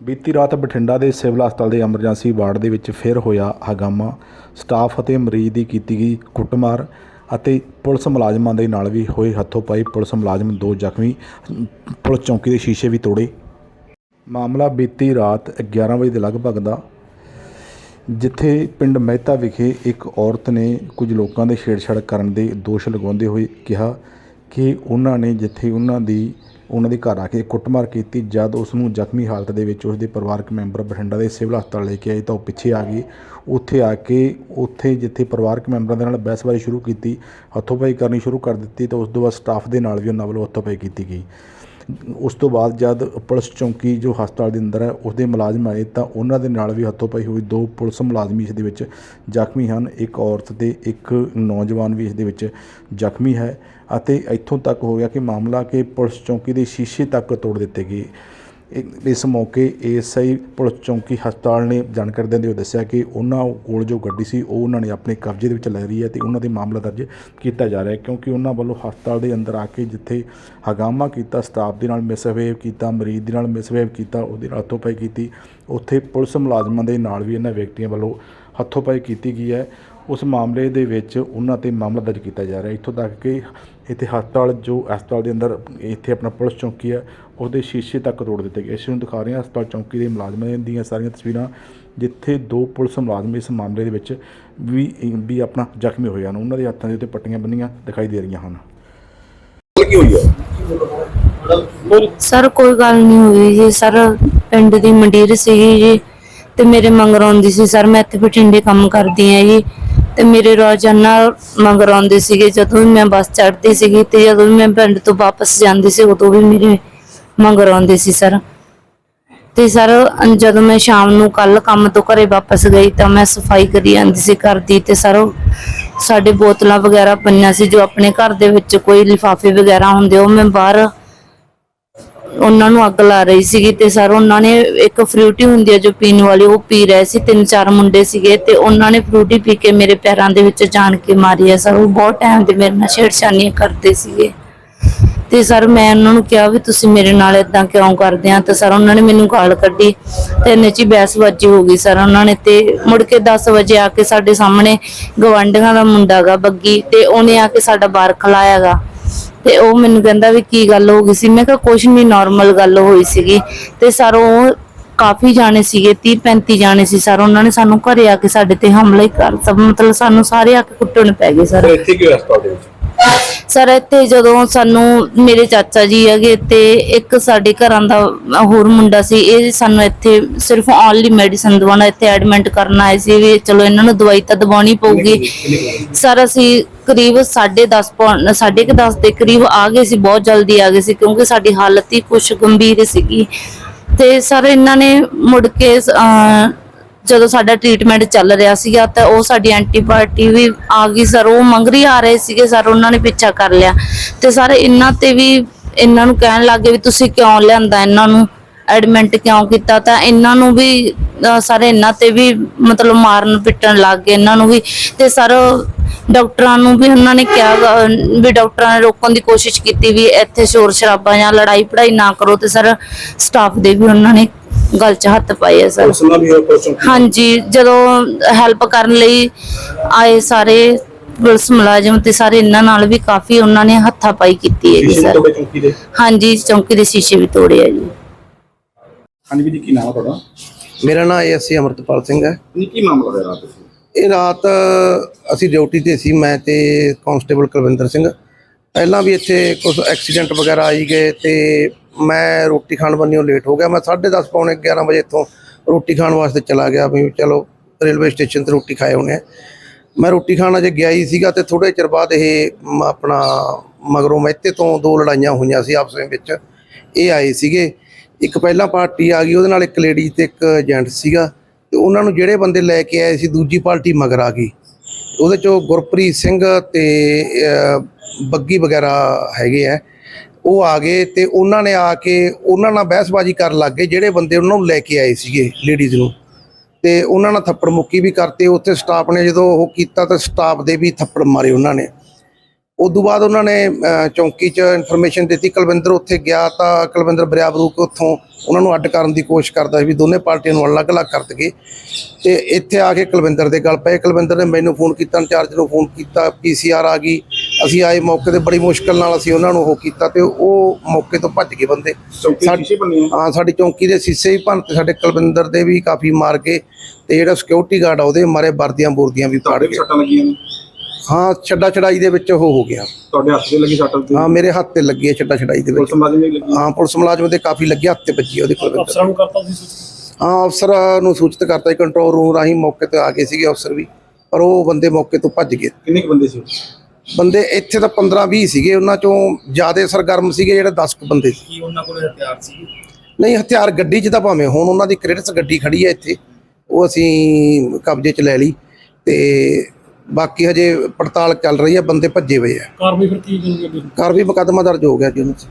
ਬੀਤੀ ਰਾਤ ਬਠਿੰਡਾ ਦੇ ਸਿਵਲ ਹਸਪਤਾਲ ਦੇ ਐਮਰਜੈਂਸੀ ਵਾਰਡ ਦੇ ਵਿੱਚ ਫਿਰ ਹੋਇਆ ਹੰਗਾਮਾ। ਸਟਾਫ ਅਤੇ ਮਰੀਜ਼ ਦੀ ਕੀਤੀ ਗਈ ਕੁੱਟਮਾਰ ਅਤੇ ਪੁਲਿਸ ਮੁਲਾਜ਼ਮਾਂ ਦੇ ਨਾਲ ਵੀ ਹੋਏ ਹੱਥੋਂ ਪਾਈ ਪੁਲਿਸ ਮੁਲਾਜ਼ਮ ਦੋ ਜ਼ਖਮੀ, ਪੁਲਿਸ ਚੌਂਕੀ ਦੇ ਸ਼ੀਸ਼ੇ ਵੀ ਤੋੜੇ। ਮਾਮਲਾ ਬੀਤੀ ਰਾਤ 11 ਵਜੇ ਦੇ ਲਗਭਗ ਦਾ, ਜਿੱਥੇ ਪਿੰਡ ਮਹਿਤਾ ਵਿਖੇ ਇੱਕ ਔਰਤ ਨੇ ਕੁਝ ਲੋਕਾਂ ਦੇ ਛੇੜਛਾੜ ਕਰਨ ਦੇ ਦੋਸ਼ ਲਗਾਉਂਦੇ ਹੋਏ ਕਿਹਾ ਕਿ ਉਹਨਾਂ ਨੇ ਜਿੱਥੇ ਉਹਨਾਂ ਦੀ ਉਹਨਾਂ ਦੇ ਘਰ ਆ ਕੇ ਕੁੱਟਮਾਰ ਕੀਤੀ। ਜਦ ਉਸ ਨੂੰ ਜ਼ਖਮੀ ਹਾਲਤ ਦੇ ਵਿੱਚ ਉਸ ਦੇ ਪਰਿਵਾਰਕ ਮੈਂਬਰ ਬਠਿੰਡਾ ਦੇ ਸਿਵਲ ਹਸਪਤਾਲ ਲੈ ਕੇ ਆਏ ਤਾਂ ਉਹ ਪਿੱਛੇ ਆ ਗਈ ਉੱਥੇ ਆ ਕੇ ਉੱਥੇ ਜਿੱਥੇ ਪਰਿਵਾਰਕ ਮੈਂਬਰਾਂ ਦੇ ਨਾਲ ਬਹਿਸਬਾਜ਼ੀ ਸ਼ੁਰੂ ਕੀਤੀ, ਹੱਥੋਂਪਾਈ ਕਰਨੀ ਸ਼ੁਰੂ ਕਰ ਦਿੱਤੀ ਤਾਂ ਉਸ ਤੋਂ ਬਾਅਦ ਸਟਾਫ ਦੇ ਨਾਲ ਵੀ ਉਹਨਾਂ ਵੱਲੋਂ ਹੱਥੋਂਪਾਈ ਕੀਤੀ ਗਈ। ਉਸ ਤੋਂ ਬਾਅਦ ਜਦ ਪੁਲਿਸ ਚੌਂਕੀ ਜੋ ਹਸਪਤਾਲ ਦੇ ਅੰਦਰ ਹੈ, ਉਸਦੇ ਮੁਲਾਜ਼ਮ ਆਏ ਤਾਂ ਉਹਨਾਂ ਦੇ ਨਾਲ ਵੀ ਹੱਥੋਂ-ਪਾਈ ਹੋਈ ਦੋ ਪੁਲਿਸ ਮੁਲਾਜ਼ਮ ਇਸ ਦੇ ਵਿੱਚ ਜ਼ਖਮੀ ਹਨ। ਇੱਕ ਔਰਤ ਤੇ ਇੱਕ ਨੌਜਵਾਨ ਵੀ ਇਸ ਦੇ ਵਿੱਚ ਜ਼ਖਮੀ ਹੈ। ਅਤੇ ਇੱਥੋਂ ਤੱਕ ਹੋ ਗਿਆ ਕਿ ਮਾਮਲਾ ਕਿ ਪੁਲਿਸ ਚੌਂਕੀ ਦੇ ਸ਼ੀਸ਼ੇ ਤੱਕ ਤੋੜ ਦਿੱਤੇ ਗਏ। ਇਸ ਮੌਕੇ ਏਐਸਆਈ ਪੁਲਿਸ ਚੌਂਕੀ ਹਸਪਤਾਲ ਨੇ ਜਾਣਕਾਰੀ ਦਿੰਦੇ ਹੋਏ ਦੱਸਿਆ ਕਿ ਉਹਨਾਂ ਕੋਲ ਜੋ ਗੱਡੀ ਸੀ, ਉਹ ਉਹਨਾਂ ਨੇ ਆਪਣੇ ਕਬਜ਼ੇ ਦੇ ਵਿੱਚ ਲੈ ਲਈ ਹੈ ਤੇ ਉਹਨਾਂ ਦੇ ਮਾਮਲਾ ਦਰਜ ਕੀਤਾ ਜਾ ਰਿਹਾ ਹੈ ਕਿਉਂਕਿ ਉਹਨਾਂ ਵੱਲੋਂ ਹਸਪਤਾਲ ਦੇ ਅੰਦਰ ਆ ਕੇ ਜਿੱਥੇ ਹਗਾਮਾ ਕੀਤਾ, ਸਟਾਫ ਦੇ ਨਾਲ ਮਿਸਬਿਹੇਵ ਕੀਤਾ, ਮਰੀਜ਼ ਦੇ ਨਾਲ ਮਿਸਬਿਹੇਵ ਕੀਤਾ, ਉਹਦੇ ਨਾਲ ਹੱਥੋਂ-ਪਾਈ ਕੀਤੀ। ਉੱਥੇ ਪੁਲਿਸ ਮੁਲਾਜ਼ਮਾਂ ਦੇ ਨਾਲ ਵੀ ਇਹਨਾਂ ਵਿਅਕਤੀਆਂ ਵੱਲੋਂ ਹੱਥੋਂ-ਪਾਈ ਕੀਤੀ ਗਈ ਹੈ। ਉਸ ਮਾਮਲੇ ਦੇ ਵਿੱਚ ਉਹਨਾਂ ਤੇ ਮਾਮਲਾ ਦਰਜ ਕੀਤਾ ਜਾ ਰਿਹਾ। ਹੈ ਇੱਥੋਂ ਤੱਕ ਕਿ ਇੱਥੇ ਹਸਪਤਾਲ ਜੋ ਹਸਪਤਾਲ ਦੇ ਅੰਦਰ ਇੱਥੇ ਆਪਣਾ ਪੁਲਿਸ ਚੌਂਕੀ ਹੈ ਉਹਦੇ ਸ਼ੀਸ਼ੇ ਤੱਕ ਤੋੜ ਦਿੱਤੇ ਗਏ। ਇਸ ਨੂੰ ਦਿਖਾ ਰਹੇ ਹਾਂ, ਹਸਪਤਾਲ ਚੌਂਕੀ ਦੇ ਮੁਲਾਜ਼ਮਾਂ ਦੀਆਂ ਸਾਰੀਆਂ ਤਸਵੀਰਾਂ, ਜਿੱਥੇ ਦੋ ਪੁਲਿਸ ਮੁਲਾਜ਼ਮ ਇਸ ਮਾਮਲੇ ਦੇ ਵਿੱਚ ਵੀ ਵੀ ਆਪਣਾ ਜ਼ਖਮੀ ਹੋਏ ਹਨ। ਉਹਨਾਂ ਦੇ ਹੱਥਾਂ ਦੇ ਉੱਤੇ ਪੱਟੀਆਂ ਬੰਨੀਆਂ ਦਿਖਾਈ ਦੇ ਰਹੀਆਂ ਹਨ। ਕੀ ਹੋਈ ਹੈ ਸਰ, ਕੋਈ ਗੱਲ ਨਹੀਂ ਹੋਈ ਜੀ। ਸਰ, ਪਿੰਡ ਦੀ ਮੰਡੀਰ ਸੀਗੀ ਜੀ ਤੇ ਮੇਰੇ ਮੰਗਰ ਆਉਂਦੀ ਸੀ। ਸਰ, ਮੈਂ ਇੱਥੇ ਬਠਿੰਡੇ ਕੰਮ ਕਰਦੀ ਆ ਜੀ। ਤੇ ਮੇਰੇ ਰੋਜ਼ਾਨਾ ਮੰਗਰ ਸੀਗੇ, ਜਦੋਂ ਵੀ ਮੈਂ ਬੱਸ ਚੜ੍ਹਦੀ ਸੀਗੀ ਤੇ ਜਦੋਂ ਵੀ ਮੈਂ ਪਿੰਡ ਤੋਂ ਵਾਪਸ ਜਾਂਦੀ ਸੀ, ਉਦੋਂ ਵੀ ਮੇਰੇ ਮੰਗਰ ਸੀ ਸਰ। ਤੇ ਸਰ ਜਦੋਂ ਮੈਂ ਸ਼ਾਮ ਨੂੰ ਕੱਲ ਕੰਮ ਤੋਂ ਘਰੇ ਵਾਪਸ ਗਈ ਤਾਂ ਮੈਂ ਸਫ਼ਾਈ ਕਰੀ ਜਾਂਦੀ ਸੀ ਘਰ ਦੀ ਤੇ ਸਰ, ਸਾਡੇ ਬੋਤਲਾਂ ਵਗੈਰਾ ਪਈਆਂ ਸੀ, ਜੋ ਆਪਣੇ ਘਰ ਦੇ ਵਿੱਚ ਕੋਈ ਲਿਫਾਫੇ ਵਗੈਰਾ ਹੁੰਦੇ, ਉਹ ਮੈਂ ਬਾਹਰ ਉਹਨਾਂ ਨੂੰ ਅੱਗ ਲਾ ਰਹੀ ਸੀਗੀ ਤੇ ਸਰ ਉਹਨਾਂ ਨੇ ਇੱਕ ਫਰੂਟੀ ਹੁੰਦੀ ਹੈ ਜੋ ਪੀਣ ਵਾਲੀ ਉਹ ਪੀ ਰਹੇ ਸੀ, ਤਿੰਨ ਚਾਰ ਮੁੰਡੇ ਸੀਗੇ ਤੇ ਉਹਨਾਂ ਨੇ ਫਰੂਟੀ ਪੀ ਕੇ ਮੇਰੇ ਪੈਰਾਂ ਦੇ ਵਿੱਚ ਜਾਣ ਕੇ ਮਾਰੀ ਹੈ। ਸਰ ਉਹ ਬਹੁਤ ਟਾਈਮ ਦੇ ਮੇਰੇ ਨਾਲ ਛੇੜਛਾਨੀਆਂ ਕਰਦੇ ਸੀਗੇ। ਤੇ ਸਰ ਮੈਂ ਉਹਨਾਂ ਨੂੰ ਕਿਹਾ ਵੀ ਤੁਸੀਂ ਮੇਰੇ ਨਾਲ ਇਦਾਂ ਕਿਉਂ ਕਰਦੇ ਆ? ਤੇ ਸਰ ਉਹਨਾਂ ਨੇ ਮੈਨੂੰ ਗਾਲ ਕੱਢੀ ਤੇ ਇੰਨੇ ਚ ਹੀ ਬਹਿਸਬਾਜ਼ੀ ਹੋ ਗਈ। ਸਰ ਉਹਨਾਂ ਨੇ ਤੇ ਮੁੜ ਕੇ 10 ਵਜੇ ਆ ਕੇ ਸਾਡੇ ਸਾਹਮਣੇ ਗਵਾਂਢੀਆਂ ਦਾ ਮੁੰਡਾ ਗਾ ਬੱਗੀ ਤੇ ਉਹਨੇ ਆ ਕੇ ਸਾਡਾ ਬਾਰ ਖਲਾਇਆਗਾ ਤੇ ਉਹ ਮੈਨੂੰ ਕਹਿੰਦਾ ਵੀ ਕੀ ਗੱਲ ਹੋ ਗਈ ਸੀ। ਮੈਂ ਕਿਹਾ ਕੁਛ ਨਹੀਂ ਨਾਰਮਲ ਗੱਲ ਹੋਈ ਸੀਗੀ। ਤੇ ਸਰ ਉਹ ਕਾਫੀ ਜਾਣੇ ਸੀਗੇ 30 35 ਜਾਣੇ ਸੀ ਸਰ। ਉਹਨਾਂ ਨੇ ਸਾਨੂੰ ਘਰੇ ਆ ਕੇ ਸਾਡੇ ਤੇ ਹਮਲਾ ਹੀ ਕਰ ਸਭ ਮਤਲਬ ਸਾਨੂੰ ਸਾਰੇ ਆ ਕੇ ਕੁੱਟਣ ਪੈ ਗਏ ਸਰ। ਇੱਥੇ ਕੀ ਹਸਪਤਾਲ ਦੇ ਵਿੱਚ? ਸਰ ਇੱਥੇ ਜਦੋਂ ਸਾਨੂੰ ਮੇਰੇ ਚਾਚਾ ਜੀ ਹੈਗੇ ਤੇ ਇੱਕ ਸਾਡੇ ਘਰਾਂ ਦਾ ਹੋਰ ਮੁੰਡਾ ਸੀ ਇਹ ਸਾਨੂੰ ਇੱਥੇ ਸਿਰਫ ਓਨਲੀ ਮੈਡੀਸਨ ਦਵਾਉਣਾ ਇੱਥੇ ਐਡਮਿਟ ਕਰਨ ਆਏ ਸੀ ਵੀ ਚਲੋ ਇਹਨਾਂ ਨੂੰ ਦਵਾਈ ਤਾਂ ਦਵਾਉਣੀ ਪਊਗੀ। ਸਰ ਅਸੀਂ ਕਰੀਬ 10:30 ਪੌਣ 10:30 ਦੇ ਕਰੀਬ ਆ ਗਏ ਸੀ ਬਹੁਤ ਜਲਦੀ ਆ ਗਏ ਸੀ ਕਿਉਂਕਿ ਸਾਡੀ ਹਾਲਤ ਹੀ ਕੁਝ ਗੰਭੀਰ ਸੀਗੀ। ਤੇ ਸਰ ਇਹਨਾਂ ਨੇ ਮੁੜ ਕੇ ਅਹ, ਜਦੋਂ ਸਾਡਾ ਟ੍ਰੀਟਮੈਂਟ ਚੱਲ ਰਿਹਾ ਸੀਗਾ ਤਾਂ ਉਹ ਸਾਡੀ ਐਂਟੀਬਾਇਓਟਿਕ ਵੀ ਆ ਗਈ ਸਰ ਉਹ ਮੰਗਰੀ ਆ ਰਹੇ ਸੀਗੇ ਸਰ ਉਹਨਾਂ ਨੇ ਪਿੱਛਾ ਕਰ ਲਿਆ। ਤੇ ਸਰ ਇਹਨਾਂ ਤੇ ਵੀ ਇਹਨਾਂ ਨੂੰ ਕਹਿਣ ਲੱਗੇ ਵੀ ਤੁਸੀਂ ਕਿਉਂ ਲਿਆਂਦਾ ਇਹਨਾਂ ਨੂੰ? ਐਡਮਿਟ ਕਿਉਂ ਕੀਤਾ? ਤਾਂ ਇਹਨਾਂ ਨੂੰ ਵੀ ਅਹ ਸਾਰੇ ਇਹਨਾਂ ਤੇ ਵੀ ਮਤਲਬ ਮਾਰਨ ਪਿੱਟਣ ਲੱਗ ਗਏ ਇਹਨਾਂ ਨੂੰ ਵੀ। ਤੇ ਸਰ ਡਾਕਟਰਾਂ ਨੂੰ ਵੀ ਉਹਨਾਂ ਨੇ ਕਿਹਾ ਵੀ ਡਾਕਟਰਾਂ ਨੇ ਰੋਕਣ ਦੀ ਕੋਸ਼ਿਸ਼ ਕੀਤੀ ਵੀ ਇੱਥੇ ਸ਼ੋਰ ਸ਼ਰਾਬਾ ਜਾਂ ਲੜਾਈ ਪੜਾਈ ਨਾ ਕਰੋ ਤੇ ਸਰ ਸਟਾਫ ਦੇ ਵੀ ਉਹਨਾਂ ਨੇ ਗੱਲ 'ਚ ਹੱਥ ਪਾਏ ਆ ਸਰ। ਨਾਲ ਵੀ ਹੋਇਆ ਹਾਂਜੀ ਜਦੋਂ ਹੈਲਪ ਕਰਨ ਲਈ ਆਏ ਸਾਰੇ ਪੁਲਿਸ ਮੁਲਾਜ਼ਮ ਤੇ ਸਾਰੇ ਇਹਨਾਂ ਨਾਲ ਵੀ ਕਾਫੀ ਉਹਨਾਂ ਨੇ ਹੱਥਾ ਪਾਈ ਕੀਤੀ ਹੈ ਜੀ ਸਰ। ਤੁਹਾਡੇ ਚੌਂਕੀ ਦੇ? ਹਾਂਜੀ ਚੌਂਕੀ ਦੇ ਸ਼ੀਸ਼ੇ ਵੀ ਤੋੜੇ ਆ ਜੀ। ਹਾਂਜੀ ਵੀ ਜੀ ਕੀ ਨਾਮ ਹੈ ਤੁਹਾਡਾ? ਮੇਰਾ ਨਾਮ ਏਐਸਸੀ ਅਮਰਤਪਾਲ ਸਿੰਘ ਹੈ। ਕੀ ਮਾਮਲਾ ਹੋਇਆ ਰਾਤ? ਨੂੰ ਇਹ ਰਾਤ ਅਸੀਂ ਡਿਊਟੀ ਤੇ ਸੀ ਮੈਂ ਤੇ ਕਾਂਸਟੇਬਲ ਕੁਲਵਿੰਦਰ ਸਿੰਘ। ਪਹਿਲਾਂ ਵੀ ਇੱਥੇ ਕੁਝ ਐਕਸੀਡੈਂਟ ਵਗੈਰਾ ਆਈ ਗਏ ਤੇ ਮੈਂ ਰੋਟੀ ਖਾਣ ਬੰਨਿਓ ਲੇਟ ਹੋ ਗਿਆ। ਮੈਂ 10:30 ਪੌਣੇ 11 ਵਜੇ ਇੱਥੋਂ ਰੋਟੀ ਖਾਣ ਵਾਸਤੇ ਚਲਾ ਗਿਆ ਵੀ ਚਲੋ ਰੇਲਵੇ ਸਟੇਸ਼ਨ ਤੇ ਰੋਟੀ ਖਾਏ ਹੋਣੇ ਆ। ਮੈਂ ਰੋਟੀ ਖਾਣ ਅਜੇ ਗਿਆ ਹੀ ਸੀਗਾ ਤੇ ਥੋੜੇ ਚਿਰ ਬਾਅਦ ਇਹ ਮ- ਆਪਣਾ ਮਗਰੋਂ ਮਹਿਤੇ ਤੋਂ ਦੋ ਲੜਾਈਆਂ ਹੋਈਆਂ ਸੀ ਆਪਸ ਵਿੱਚ। ਇਹ ਆਏ ਸੀਗੇ। ਇੱਕ ਪਹਿਲਾਂ ਪਾਰਟੀ ਆ ਗਈ, ਉਹਦੇ ਨਾਲ ਇੱਕ ਲੇਡੀ ਤੇ ਇੱਕ ਜੈਂਟ ਸੀਗਾ ਤੇ ਉਹਨਾਂ ਨੂੰ ਜਿਹੜੇ ਬੰਦੇ ਲੈ ਕੇ ਆਏ ਸੀ, ਦੂਜੀ ਪਾਰਟੀ ਮਗਰ ਆ ਗਈ। ਉਹਦੇ ਚੋਂ ਗੁਰਪ੍ਰੀਤ ਸਿੰਘ ਤੇ ਬੱਗੀ ਵਗੈਰਾ ਹੈਗੇ ਆ। ਉਹ ਆ ਗਏ ਤੇ ਉਹਨਾਂ ਨੇ ਆ ਕੇ ਉਹਨਾਂ ਨਾਲ ਬਹਿਸਬਾਜ਼ੀ ਕਰਨ ਲੱਗ ਗਏ, ਜਿਹੜੇ ਬੰਦੇ ਉਹਨਾਂ ਨੂੰ ਲੈ ਕੇ ਆਏ ਸੀਗੇ ਲੇਡੀਜ਼ ਨੂੰ। ਤੇ ਉਹਨਾਂ ਨਾਲ ਥੱਪੜ ਮੁੱਕੀ ਵੀ ਕਰਤੇ। ਉੱਥੇ ਸਟਾਫ ਨੇ ਜਦੋਂ ਉਹ ਕੀਤਾ ਤਾਂ ਸਟਾਫ ਦੇ ਵੀ ਥੱਪੜ ਮਾਰੇ ਉਹਨਾਂ ਨੇ। ਉਦੋਂ ਬਾਅਦ ਉਹਨਾਂ ਨੇ ਚੌਂਕੀ 'ਚ ਇਨਫੋਰਮੇਸ਼ਨ ਦਿੱਤੀ ਕੁਲਵਿੰਦਰ ਉੱਥੇ ਗਿਆ ਤਾਂ ਕੁਲਵਿੰਦਰ ਬਰਿਆਬਰੂਕ ਉੱਥੋਂ ਉਹਨਾਂ ਨੂੰ ਅੱਡ ਕਰਨ ਦੀ ਕੋਸ਼ਿਸ਼ ਕਰਦਾ ਸੀ ਵੀ ਦੋਨੇ ਪਾਰਟੀਆਂ ਨੂੰ ਅਲੱਗ-ਅਲੱਗ ਕਰ ਦਈਏ। ਤੇ ਇੱਥੇ ਆ ਕੇ ਕੁਲਵਿੰਦਰ ਦੇ ਗੱਲ ਪਏ। ਕੁਲਵਿੰਦਰ ਨੇ ਮੈਨੂੰ ਫੋਨ ਕੀਤਾ ਇੰਚਾਰਜ ਨੂੰ ਫੋਨ ਕੀਤਾ ਪੀਸੀਆਰ ਆ ਗਈ। ਅਸੀਂ ਆਏ ਮੌਕੇ ਤੇ ਬੜੀ ਮੁਸ਼ਕਲ ਨਾਲ ਅਸੀਂ ਉਹਨਾਂ ਨੂੰ ਉਹ ਕੀਤਾ ਤੇ ਉਹ ਮੌਕੇ ਤੋਂ ਭੱਜ ਗਏ ਬੰਦੇ। ਹਾਂ ਸਾਡੀ ਚੌਂਕੀ ਦੇ ਸੀਸੇ ਵੀ ਭੰਨ ਤੇ ਸਾਡੇ ਕੁਲਵਿੰਦਰ ਦੇ ਵੀ ਕਾਫੀ ਮਾਰ ਕੇ ਤੇ ਜਿਹੜਾ ਸਿਕਿਉਰਿਟੀ ਗਾਰਡ ਆ ਉਹਦੇ ਮਾਰੇ ਵਰਦੀਆਂ ਬੁਰਦੀਆਂ ਵੀ ਪਾੜ ਗਏ ਹਾਂ ਛੱਡਾ ਛੜਾਈ ਦੇ ਵਿੱਚ ਉਹ ਹੋ ਗਿਆ। ਤੁਹਾਡੇ ਹੱਥ ਤੇ ਲੱਗੀ ਸੱਟ? ਤੇ ਹਾਂ ਮੇਰੇ ਹੱਥ ਤੇ ਲੱਗੀ ਹੈ ਛੱਡਾ ਛੜਾਈ ਦੇ ਪੁਲਿਸ ਵਿੱਚ ਮੁਲਾਜ਼ਮ ਵੀ ਲੱਗੀ? ਹਾਂ ਪੁਲਿਸ ਮੁਲਾਜ਼ਮ ਦੇ ਕਾਫੀ ਲੱਗੇ ਹੱਥ ਤੇ ਵੱਜੀ ਉਹਦੇ ਕੁਲਵਿੰਦਰ ਅਫਸਰਾਂ ਨੂੰ ਕਰਤਾ ਸੀ ਸੂਚਿਤ? ਹਾਂ ਅਫਸਰ ਨੂੰ ਸੂਚਿਤ ਕਰਤਾ ਸੀ ਕੰਟਰੋਲ ਰੂਮ ਰਾਹੀਂ ਮੌਕੇ ਤੇ ਆ ਗਏ ਸੀਗੇ ਅਫਸਰ ਵੀ। ਪਰ ਉਹ ਬੰਦੇ ਮੌਕੇ ਤੋਂ ਭੱਜ ਗਏ। ਕਿੰਨੇ ਕੁ ਬੰਦੇ ਸੀ ਬੰਦੇ ਇੱਥੇ ਤਾਂ 15 20 ਸੀਗੇ ਉਹਨਾਂ ਚੋਂ ਜ਼ਿਆਦਾ ਸਰਗਰਮ ਸੀਗੇ ਜਿਹੜੇ 10 ਕੁ ਬੰਦੇ ਸੀ। ਕੀ ਉਹਨਾਂ ਕੋਲ ਹਥਿਆਰ ਸੀ? ਨਹੀਂ ਹਥਿਆਰ ਗੱਡੀ 'ਚ ਤਾਂ ਭਾਵੇਂ ਹੁਣ ਉਹਨਾਂ ਦੀ ਕ੍ਰੇਡਸ ਗੱਡੀ ਖੜੀ ਹੈ ਇੱਥੇ ਉਹ ਅਸੀਂ ਕਬਜ਼ੇ 'ਚ ਲੈ ਲਈ ਤੇ ਬਾਕੀ ਹਜੇ ਪੜਤਾਲ ਚੱਲ ਰਹੀ ਹੈ ਬੰਦੇ ਭੱਜੇ ਹੋਏ ਆ। ਕਾਰਵਾਈ ਫਿਰ ਕੀ ਕਰਨਗੇ ਕਾਰਵਾਈ ਮੁਕੱਦਮਾ ਦਰਜ ਹੋ ਗਿਆ ਜੀ ਉਹਨਾਂ 'ਚ।